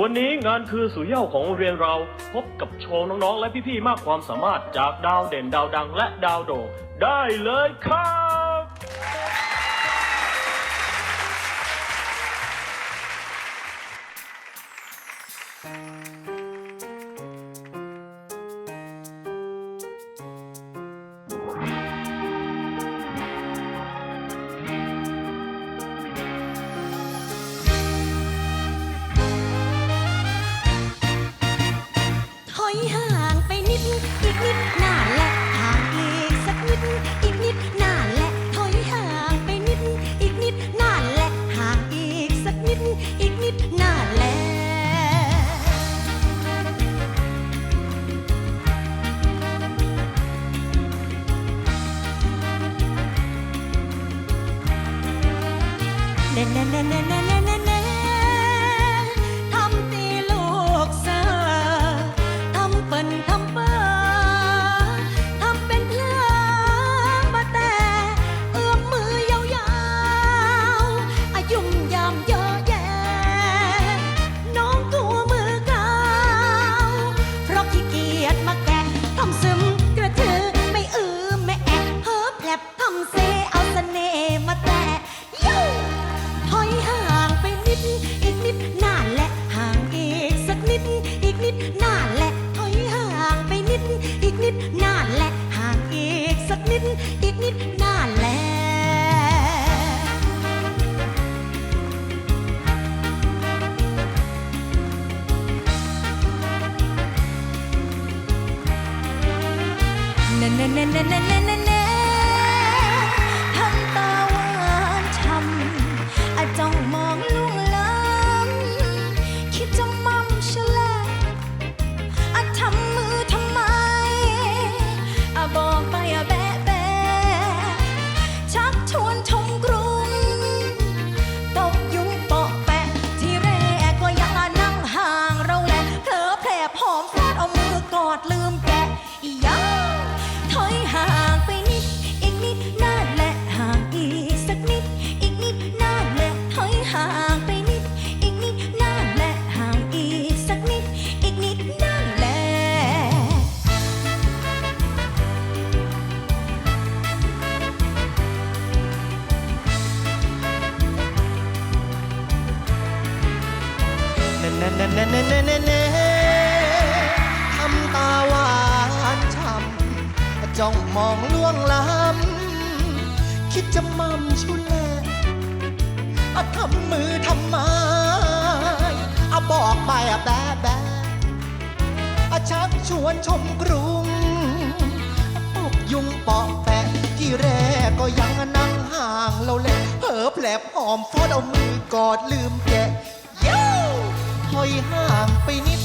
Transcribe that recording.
วันนี้งานคือสุเย่าของโรงเรียนเราพบกับโชว์น้องๆ และพี่ๆ มากความสามารถจากดาวเด่นดาวดังและดาวโด่งได้เลยครับถ na na na na na ดนานแหละถอยห่างไปนิด อีกนิดนาแหละห่างอีกสักนิด อีกนิดนาแหละ เนเนเนเนเนเนทำตาหวานช้ำจ้องมองล่วงล้ำคิดจะมั่มชุนแลทำมือทำไมอาบอกไปอะแบแบะอาชักชวนชมกรุงปุกยุงปอกแปะที่แรกก็ยังนั่งห่างเราเลยเผลอแผลบหอมฟอดเอามือกอดลืมแกะ อยห่างไปนิด